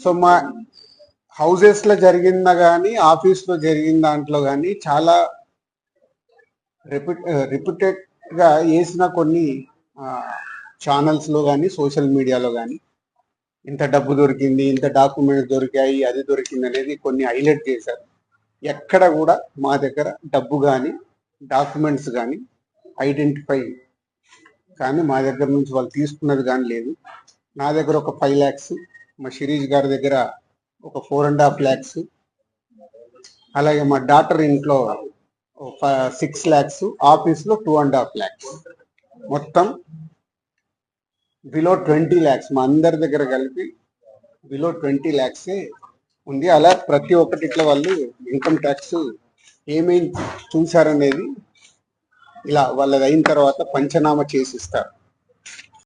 So మా హౌసెస్లో జరిగిందా కానీ ఆఫీస్లో జరిగిన దాంట్లో కానీ చాలా రిపీట్ రిపీటెడ్గా వేసిన కొన్ని ఛానల్స్లో కానీ సోషల్ మీడియాలో కానీ ఇంత డబ్బు దొరికింది ఇంత డాక్యుమెంట్స్ దొరికాయి అది దొరికింది అనేది కొన్ని హైలైట్ చేశారు. ఎక్కడ కూడా మా దగ్గర డబ్బు కానీ డాక్యుమెంట్స్ కానీ ఐడెంటిఫై కానీ మా దగ్గర నుంచి వాళ్ళు తీసుకున్నది కానీ లేదు. నా దగ్గర ఒక ఫైవ్ ల్యాక్స్ మా శిరీష్ గారి దగ్గర ఒక ఫోర్ అండ్ హాఫ్ ల్యాక్స్ అలాగే మా డాటర్ ఇంట్లో సిక్స్ ల్యాక్స్ ఆఫీస్లో టూ అండ్ హాఫ్ ల్యాక్స్ మొత్తం బిలో ట్వంటీ ల్యాక్స్ మా అందరి దగ్గర కలిపి బిలో ట్వంటీ ల్యాక్సే ఉంది. అలా ప్రతి ఒక్కటి ఇట్లా వాళ్ళు ఇన్కమ్ ట్యాక్స్ ఏమేమి చూశారనేది ఇలా వాళ్ళది అయిన తర్వాత పంచనామా చేసిస్తారు